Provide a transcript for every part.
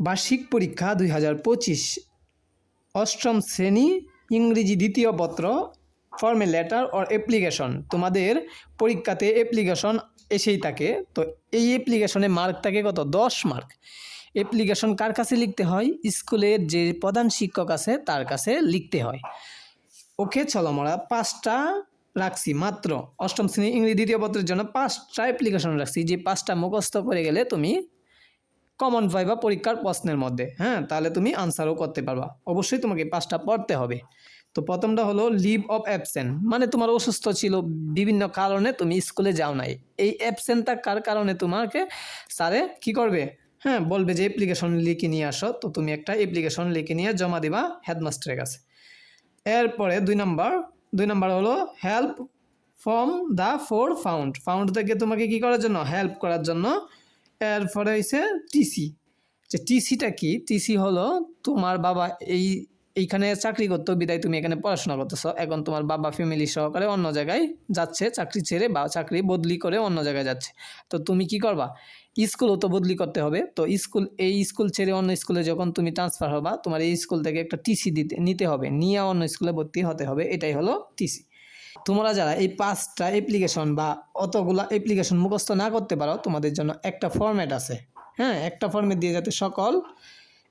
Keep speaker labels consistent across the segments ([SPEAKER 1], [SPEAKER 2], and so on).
[SPEAKER 1] বার্ষিক পরীক্ষা দুই হাজার পঁচিশ। অষ্টম শ্রেণি, ইংরেজি দ্বিতীয় পত্র ফর্মে লেটার অর অ্যাপ্লিকেশন তোমাদের পরীক্ষাতে অ্যাপ্লিকেশন এসেই থাকে। তো এই অ্যাপ্লিকেশনে মার্ক থাকে কত? দশ মার্ক অ্যাপ্লিকেশন কার কাছে লিখতে হয়? স্কুলের যে প্রধান শিক্ষক আছে, তার কাছে লিখতে হয়। ওকে, চলো আমরা পাঁচটা রাখছি মাত্র। অষ্টম শ্রেণি, ইংরেজি দ্বিতীয় পত্রের জন্য পাঁচটা অ্যাপ্লিকেশন রাখছি। যে পাঁচটা মুখস্থ করে গেলে তুমি কমন পাইবা পরীক্ষার প্রশ্নের মধ্যে হ্যাঁ? তাহলে তুমি আনসারও করতে পারবা। অবশ্যই তোমাকে পাঁচটা পড়তে হবে। তো প্রথমটা হলো লিভ অফ অ্যাবসেন্ট মানে তোমার অসুস্থ ছিল, বিভিন্ন কারণে তুমি স্কুলে যাও নাই। এই অ্যাবসেন্টটা কার কারণে তোমাকে স্যারে কি করবে? হ্যাঁ বলবে যে অ্যাপ্লিকেশন লিখে নিয়ে আসো। তো তুমি একটা অ্যাপ্লিকেশন লিখে নিয়ে জমা দিবা হেডমাস্টারের কাছে। এরপরে দুই নাম্বার দুই নাম্বার হলো help from the four found found থেকে তোমাকে কি করার জন্য? হেল্প করার জন্য এরপরে হয়েছে টিসি যে টিসিটা কি? টিসি হলো তোমার বাবা এই, এইখানে চাকরি করতো, বিদায় তুমি এখানে পড়াশোনা করতেছো। এখন তোমার বাবা ফ্যামিলি সহকারে অন্য জায়গায় যাচ্ছে, চাকরি ছেড়ে বা চাকরি বদলি করে অন্য জায়গায় যাচ্ছে। তো তুমি কি করবা? স্কুলও তো বদলি করতে হবে। তো স্কুল, এই স্কুল ছেড়ে অন্য স্কুলে যখন তুমি ট্রান্সফার হবা, তোমার এই স্কুল থেকে একটা টিসি দিতে, নিতে হবে। নিয়ে অন্য স্কুলে ভর্তি হতে হবে। এটাই হলো টিসি তোমরা যারা এই পাঁচটা অ্যাপ্লিকেশন বা অতগুলা অ্যাপ্লিকেশন মুখস্থ না করতে পারো, তোমাদের জন্য একটা ফর্ম্যাট আছে। হ্যাঁ একটা ফর্মেট দিয়ে যাতে সকল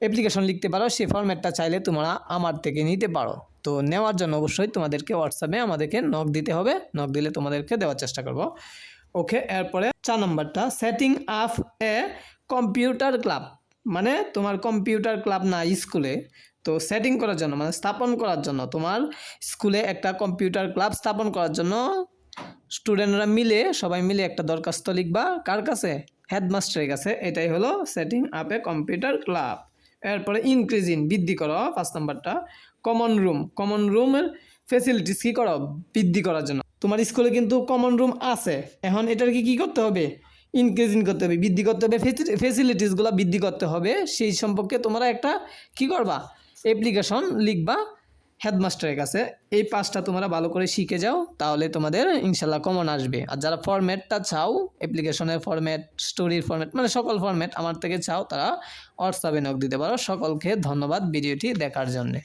[SPEAKER 1] অ্যাপ্লিকেশন লিখতে পারো, সেই ফর্ম্যাটটা চাইলে তোমরা আমার থেকে নিতে পারো। তো নেওয়ার জন্য অবশ্যই তোমাদেরকে হোয়াটসঅ্যাপে আমাদেরকে নক দিতে হবে। নক দিলে তোমাদেরকে দেওয়ার চেষ্টা করব। ওকে, এরপরে চার নম্বরটা setting up a computer club মানে তোমার কম্পিউটার ক্লাব না, স্কুলে তো সেটিং করার জন্য মানে স্থাপন করার জন্য, তোমার স্কুলে একটা কম্পিউটার ক্লাব স্থাপন করার জন্য স্টুডেন্টরা মিলে, সবাই মিলে একটা দরখাস্ত লিখবা, কার কাছে? হেডমাস্টারের কাছে, এটাই হলো setting up a computer club এরপরে ইনক্রিজিং বৃদ্ধি করো পাঁচ নম্বরটা কমন রুম কমন রুমের ফেসিলিটিস কী করো? বৃদ্ধি করার জন্য। তোমার স্কুলে কিন্তু কমন রুম আছে। এখন এটার কি, কী করতে হবে? ইনক্রিজিং করতে হবে, বৃদ্ধি করতে হবে ফেসিলিটিসগুলো বৃদ্ধি করতে হবে। সেই সম্পর্কে তোমরা একটা কি করবা? অ্যাপ্লিকেশন লিখবা হেডমাস্টারের কাছে। এই পাঁচটা তোমরা ভালো করে শিখে যাও, তাহলে তোমাদের ইনশাল্লাহ কমন আসবে। আর যারা ফরম্যাটটা চাও অ্যাপ্লিকেশনের ফরম্যাট স্টোরির ফরম্যাট মানে সকল ফরম্যাট আমার থেকে চাও, তারা হোয়াটসঅ্যাপে নক দিতে পারো। সকলকে ধন্যবাদ ভিডিওটি দেখার জন্যে।